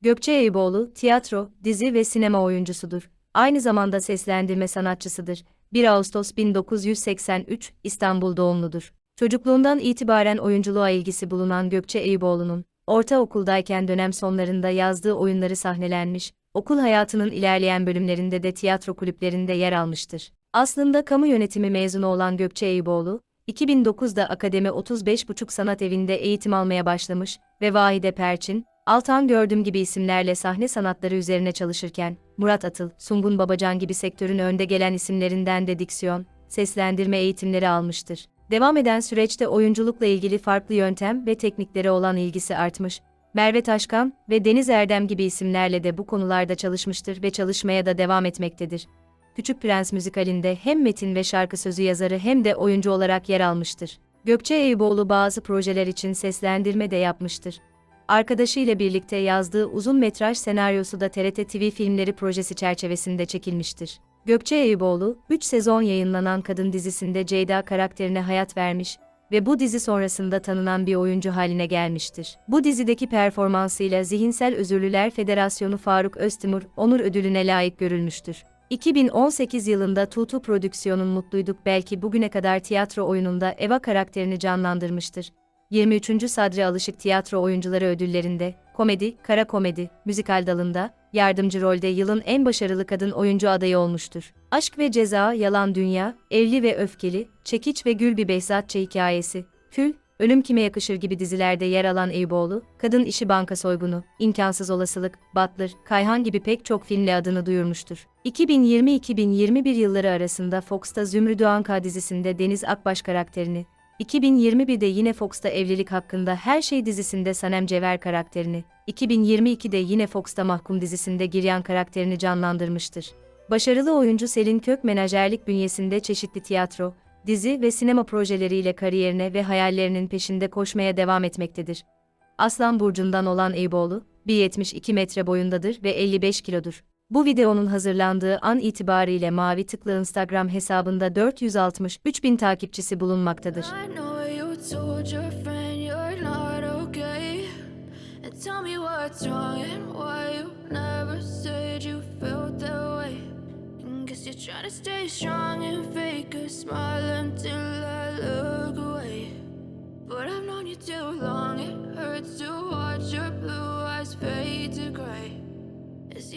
Gökçe Eyüboğlu, tiyatro, dizi ve sinema oyuncusudur. Aynı zamanda seslendirme sanatçısıdır. 1 Ağustos 1983, İstanbul doğumludur. Çocukluğundan itibaren oyunculuğa ilgisi bulunan Gökçe Eyüboğlu'nun, ortaokuldayken dönem sonlarında yazdığı oyunları sahnelenmiş, okul hayatının ilerleyen bölümlerinde de tiyatro kulüplerinde yer almıştır. Aslında kamu yönetimi mezunu olan Gökçe Eyüboğlu, 2009'da Akademi 35,5 Sanat Evi'nde eğitim almaya başlamış ve Vahide Perçin, Altan Gördüm gibi isimlerle sahne sanatları üzerine çalışırken, Murat Atıl, Sungun Babacan gibi sektörün önde gelen isimlerinden de diksiyon, seslendirme eğitimleri almıştır. Devam eden süreçte oyunculukla ilgili farklı yöntem ve tekniklere olan ilgisi artmış. Merve Taşkan ve Deniz Erdem gibi isimlerle de bu konularda çalışmıştır ve çalışmaya da devam etmektedir. Küçük Prens müzikalinde hem metin ve şarkı sözü yazarı hem de oyuncu olarak yer almıştır. Gökçe Eyüboğlu bazı projeler için seslendirme de yapmıştır. Arkadaşıyla birlikte yazdığı uzun metraj senaryosu da TRT TV filmleri projesi çerçevesinde çekilmiştir. Gökçe Eyüboğlu, 3 sezon yayınlanan Kadın dizisinde Ceyda karakterine hayat vermiş ve bu dizi sonrasında tanınan bir oyuncu haline gelmiştir. Bu dizideki performansıyla Zihinsel Özürlüler Federasyonu Faruk Öztimur Onur Ödülüne layık görülmüştür. 2018 yılında Tutu Prodüksiyon'un Mutluyduk belki bugüne kadar tiyatro oyununda Eva karakterini canlandırmıştır. 23. Sadri Alışık Tiyatro Oyuncuları Ödülleri'nde, komedi, kara komedi, müzikal dalında, yardımcı rolde yılın en başarılı kadın oyuncu adayı olmuştur. Aşk ve Ceza, Yalan Dünya, Evli ve Öfkeli, Çekiç ve Gül bir Behzatçı Hikayesi, Kül, Ölüm Kime Yakışır gibi dizilerde yer alan Eyüboğlu, Kadın İşi Banka Soygunu, İmkansız Olasılık, Butler, Kayhan gibi pek çok filmle adını duyurmuştur. 2020-2021 yılları arasında Fox'ta Zümrüdü Anka dizisinde Deniz Akbaş karakterini, 2021'de yine Fox'ta Evlilik Hakkında Her Şey dizisinde Sanem Cever karakterini, 2022'de yine Fox'ta Mahkum dizisinde Giryan karakterini canlandırmıştır. Başarılı oyuncu Selin Kök menajerlik bünyesinde çeşitli tiyatro, dizi ve sinema projeleriyle kariyerine ve hayallerinin peşinde koşmaya devam etmektedir. Aslan burcundan olan Eyüboğlu, 1.72 metre boyundadır ve 55 kilodur. Bu videonun hazırlandığı an itibariyle Mavi Tıklı Instagram hesabında 463 bin takipçisi bulunmaktadır.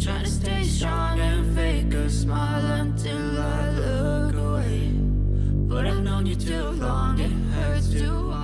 Trying to stay strong and fake a smile until I look away. But I've known you too long, it hurts to